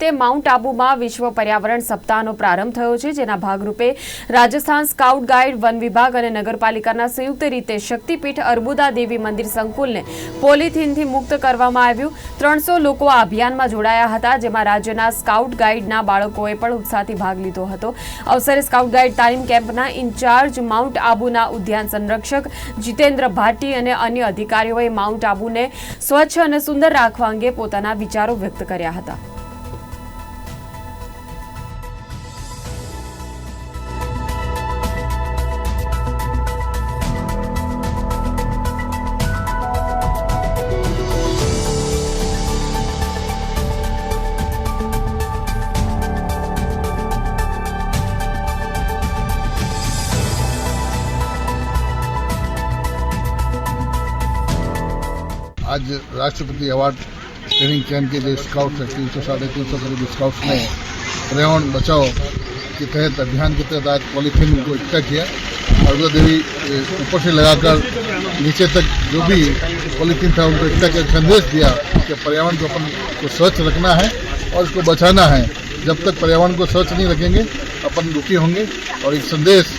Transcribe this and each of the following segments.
તે માઉન્ટ આબુમાં વિશ્વ પર્યાવરણ સપ્તાહનો પ્રારંભ થયો છે, જેના ભાગરૂપે રાજસ્થાન સ્કાઉટ ગાઈડ, વન વિભાગ અને નગરપાલિકાના સંયુક્ત રીતે શક્તિપીઠ અર્બુદા દેવી મંદિર સંકુલને પોલિથીનથી મુક્ત કરવામાં આવ્યું. ત્રણસો લોકો આ અભિયાનમાં જોડાયા હતા, જેમાં રાજ્યના સ્કાઉટ ગાઈડના બાળકોએ પણ ઉત્સાહથી ભાગ લીધો હતો. અવસરે સ્કાઉટ ગાઈડ તાલીમ કેમ્પના ઇન્ચાર્જ માઉન્ટ આબુના ઉદ્યાન સંરક્ષક જીતેન્દ્ર ભાટી અને અન્ય અધિકારીઓએ માઉન્ટ આબુને સ્વચ્છ અને સુંદર રાખવા અંગે પોતાના વિચારો વ્યક્ત કર્યા હતા. आज राष्ट्रपति अवार्ड ट्रेनिंग कैंप के जो स्काउट्स हैं, तीन सौ, साढ़े तीन सौ करीब स्काउट्स ने पर्यावरण बचाओ के तहत, अभियान के तहत आज पॉलीथीन को इकट्ठा किया। और उधर देवी ऊपर से लगाकर नीचे तक जो भी पॉलीथीन था उनको इकट्ठा कर संदेश दिया कि पर्यावरण को अपन को स्वच्छ रखना है और इसको बचाना है। जब तक पर्यावरण को स्वच्छ नहीं रखेंगे, अपन दुखी होंगे और एक संदेश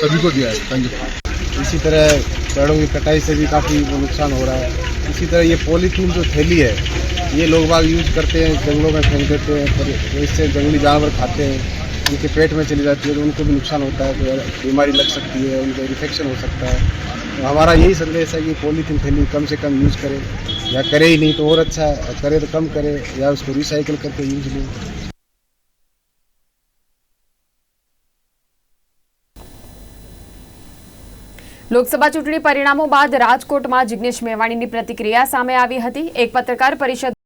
सभी को दिया है। थैंक यू इसी तरह पेड़ों की कटाई से भी काफ़ी नुकसान हो रहा है। इसी तरह ये पॉलीथीन जो थैली है, ये लोग बाग यूज़ करते हैं, जंगलों में फेंक देते हैं पर तो इससे जंगली जानवर खाते हैं उनके पेट में चली जाती है तो उनको भी नुकसान होता है तो बीमारी लग सकती है, उनको इन्फेक्शन हो सकता है। तो हमारा यही संदेश है कि पॉलीथीन थैली कम से कम यूज़ करें, या करे ही नहीं तो और अच्छा है, करे तो कम करे, या उसको रिसाइकिल करके यूज़ लें। લોકસભા ચૂંટણી પરિણામો બાદ રાજકોટમાં જિગ્નેશ મેવાણીની પ્રતિક્રિયા સામે આવી હતી. એક પત્રકાર પરિષદ